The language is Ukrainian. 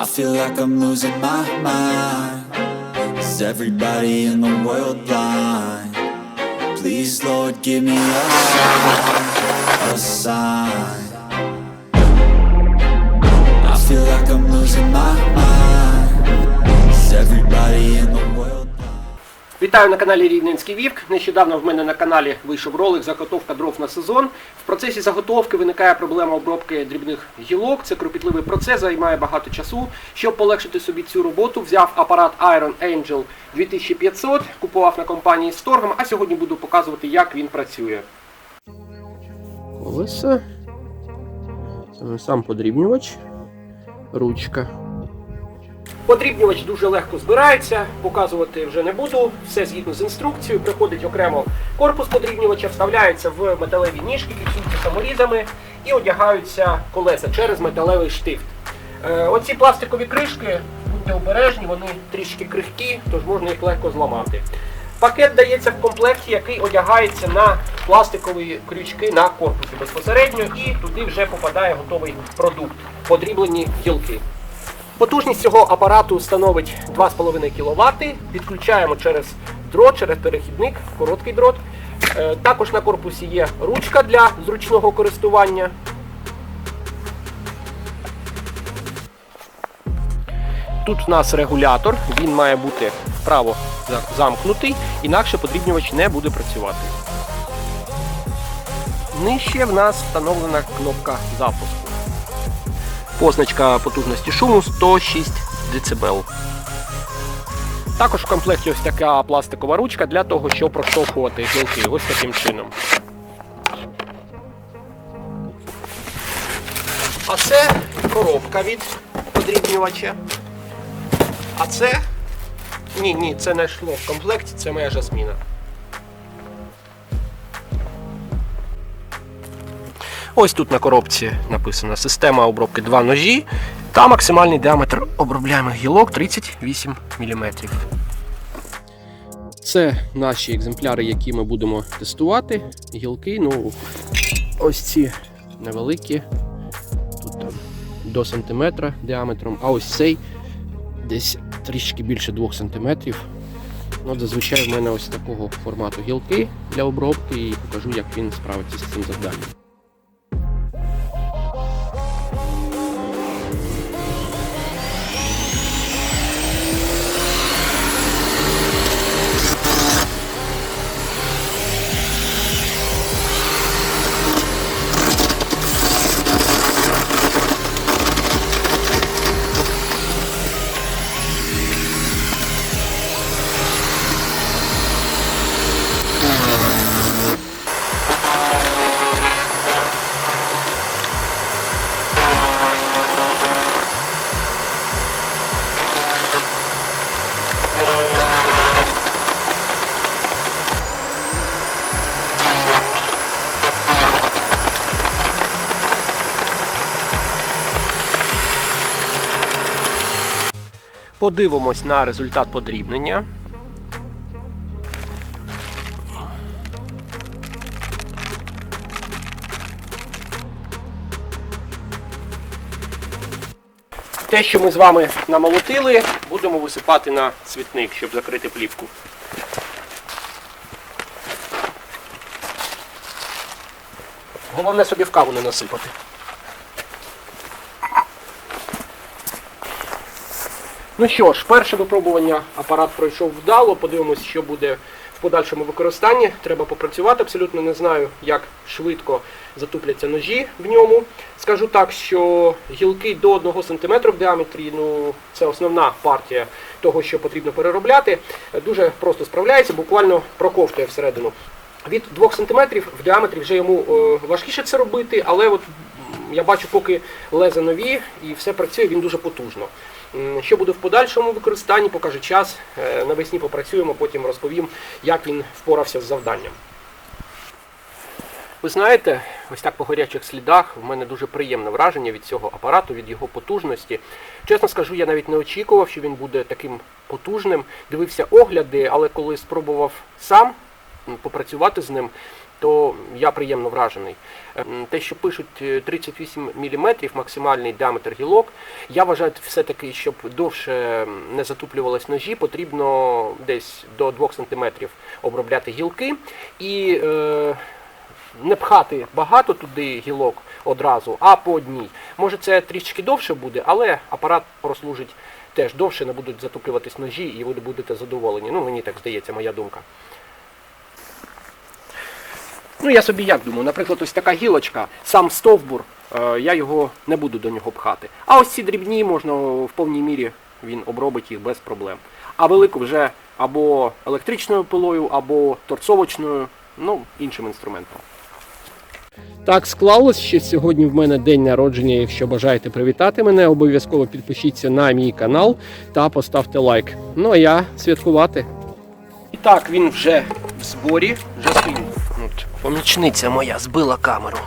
I feel like I'm losing my mind. Is everybody in the world blind? Please, Lord, give me a Вітаю на каналі Рівненський Вівк. Нещодавно в мене на каналі вийшов ролик заготовка дров на сезон. В процесі заготовки виникає проблема обробки дрібних гілок. Це кропітливий процес, займає багато часу. Щоб полегшити собі цю роботу, взяв апарат Iron Angel 2500, купував на компанії Storm, а сьогодні буду показувати, як він працює. Колеса. Сам подрібнювач. Ручка. Подрібнювач дуже легко збирається, показувати вже не буду. Все згідно з інструкцією. Приходить окремо корпус подрібнювача, вставляється в металеві ніжки, фіксуються саморізами і одягаються колеса через металевий штифт. Е, Оці пластикові кришки, будьте обережні, вони трішки крихкі, тож можна їх легко зламати. Пакет дається в комплекті, який одягається на пластикові крючки на корпусі безпосередньо, і туди вже попадає готовий продукт, подріблені гілки. Потужність цього апарату становить 2,5 кВт. Підключаємо через дрот, через перехідник, короткий дрот. Е, Також на корпусі є ручка для зручного користування. Тут в нас регулятор, він має бути вправо замкнутий, інакше подрібнювач не буде працювати. Нижче в нас встановлена кнопка запуску. Позначка потужності шуму 106 дБ. Також в комплекті ось така пластикова ручка для того, щоб проштовхувати гілки ось таким чином. А це коробка від подрібнювача. А це. Ні, ні, це не йшло в комплекті, це моя жасміна. Ось тут на коробці написано система обробки 2 ножі та максимальний діаметр обробляємих гілок 38 мм. Це наші екземпляри, які ми будемо тестувати. Гілки, ну ось ці невеликі, тут там до сантиметра діаметром, а ось цей десь трішки більше 2 см. Ну, зазвичай в мене ось такого формату гілки для обробки і покажу, як він справиться з цим завданням. Подивимось на результат подрібнення. Те, що ми з вами намолотили, будемо висипати на цвітник, щоб закрити плівку. Головне собі в каву не насипати. Ну що ж, перше випробування апарат пройшов вдало. Подивимось, що буде в подальшому використанні. Треба попрацювати. Абсолютно не знаю, як швидко затупляться ножі в ньому. Скажу так, що гілки до 1 см в діаметрі, ну це основна партія того, що потрібно переробляти. Дуже просто справляється, буквально проковтує всередину. Від 2 см в діаметрі вже йому е, важкіше це робити, але от я бачу, поки лезе нові і все працює, він дуже потужно. Що буде в подальшому використанні, покаже час. Е, Навесні попрацюємо, потім розповім, як він впорався з завданням. Ви знаєте, ось так по гарячих слідах в мене дуже приємне враження від цього апарату, від його потужності. Чесно скажу, я навіть не очікував, що він буде таким потужним. Дивився огляди, але коли спробував сам попрацювати з ним, то я приємно вражений. Ем, Те, що пишуть е, 38 мм максимальний діаметр гілок, я вважаю все-таки, щоб довше не затуплювались ножі, потрібно десь до 2 см обробляти гілки і е, не пхати багато туди гілок одразу, а по одній. Може це трішки довше буде, але апарат прослужить теж довше, не будуть затуплюватись ножі і ви будете задоволені. Ну, мені так здається, моя думка. Ну, я собі як думаю, наприклад, ось така гілочка, сам стовбур, е, я його не буду до нього пхати. А ось ці дрібні можна в повній мірі він обробить їх без проблем. А велику вже або електричною пилою, або торцовочною, ну, іншим інструментом. Так склалось, що сьогодні в мене день народження. Якщо бажаєте привітати мене, обов'язково підпишіться на мій канал та поставте лайк. Ну а я святкувати. І так, він вже в зборі, вже стоїть. Помічниця моя збила камеру.